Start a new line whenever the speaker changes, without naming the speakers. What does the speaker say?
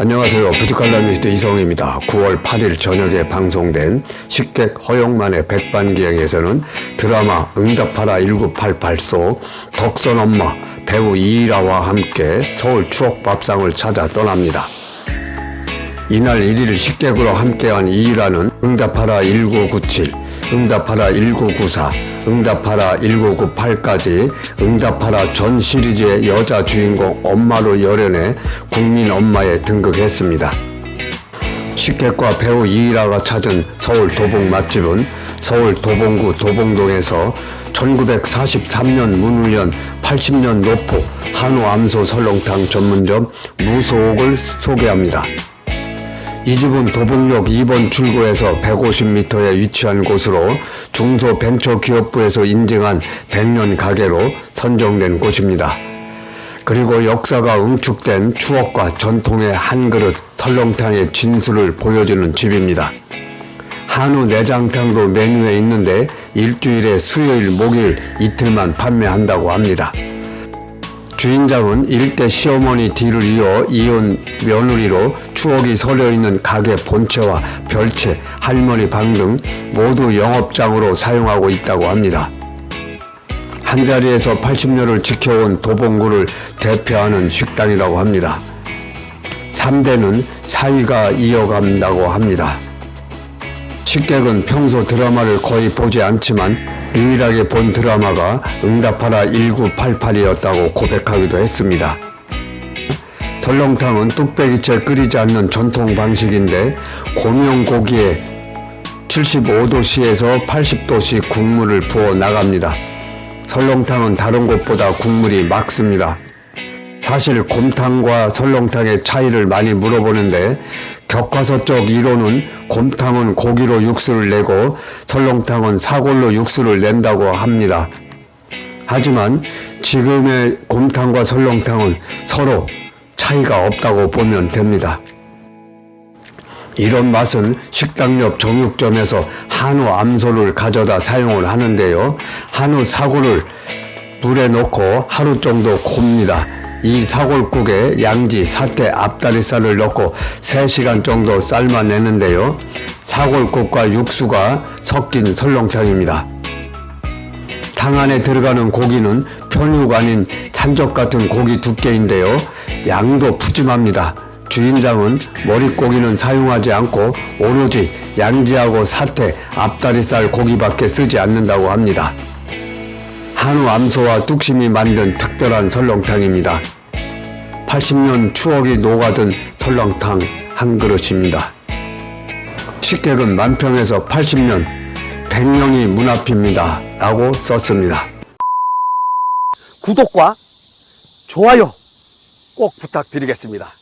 안녕하세요. 부지칼라미스트 이성입니다. 9월 8일 저녁에 방송된 식객 허용만의 백반기행에서는 드라마 응답하라 1988 속 덕선 엄마 배우 이일아와 함께 서울 추억밥상을 찾아 떠납니다. 이날 1일 식객으로 함께한 이일아는 응답하라 1997, 응답하라 1994, 응답하라 1998까지 응답하라 전 시리즈의 여자 주인공 엄마로 열연해 국민 엄마에 등극했습니다. 식객과 배우 이일아가 찾은 서울 도봉 맛집은 서울 도봉구 도봉동에서 1943년 문을 연 80년 노포 한우 암소 설렁탕 전문점 무소옥을 소개합니다. 이 집은 도봉역 2번 출구에서 150m에 위치한 곳으로 중소벤처기업부에서 인증한 100년 가게로 선정된 곳입니다. 그리고 역사가 응축된 추억과 전통의 한 그릇 설렁탕의 진수를 보여주는 집입니다. 한우 내장탕도 메뉴에 있는데 일주일에 수요일, 목요일 이틀만 판매한다고 합니다. 주인장은 일대 시어머니 뒤를 이어 이혼 며느리로 추억이 서려 있는 가게 본체와 별채, 할머니 방 등 모두 영업장으로 사용하고 있다고 합니다. 한자리에서 80년을 지켜온 도봉구를 대표하는 식당이라고 합니다. 3대는 사이가 이어간다고 합니다. 식객은 평소 드라마를 거의 보지 않지만 유일하게 본 드라마가 응답하라 1988이었다고 고백하기도 했습니다. 설렁탕은 뚝배기채 끓이지 않는 전통 방식인데 고명 고기에 75도씨에서 80도씨 국물을 부어 나갑니다. 설렁탕은 다른 곳보다 국물이 맑습니다. 사실 곰탕과 설렁탕의 차이를 많이 물어보는데 교과서적 이론은 곰탕은 고기로 육수를 내고 설렁탕은 사골로 육수를 낸다고 합니다. 하지만 지금의 곰탕과 설렁탕은 서로 차이가 없다고 보면 됩니다. 이런 맛은 식당 옆 정육점에서 한우 암소를 가져다 사용을 하는데요. 한우 사골을 물에 넣고 하루 정도 곱니다. 이 사골국에 양지, 사태, 앞다리살을 넣고 3시간 정도 삶아내는데요. 사골국과 육수가 섞인 설렁탕입니다. 탕 안에 들어가는 고기는 편육 아닌 산적 같은 고기 두께인데요. 양도 푸짐합니다. 주인장은 머릿고기는 사용하지 않고 오로지 양지하고 사태, 앞다리살 고기밖에 쓰지 않는다고 합니다. 한우 암소와 뚝심이 만든 특별한 설렁탕입니다. 80년 추억이 녹아든 설렁탕 한 그릇입니다. 식객은 만평에서 80년 100명이 문 앞입니다. 라고 썼습니다.
구독과 좋아요 꼭 부탁드리겠습니다.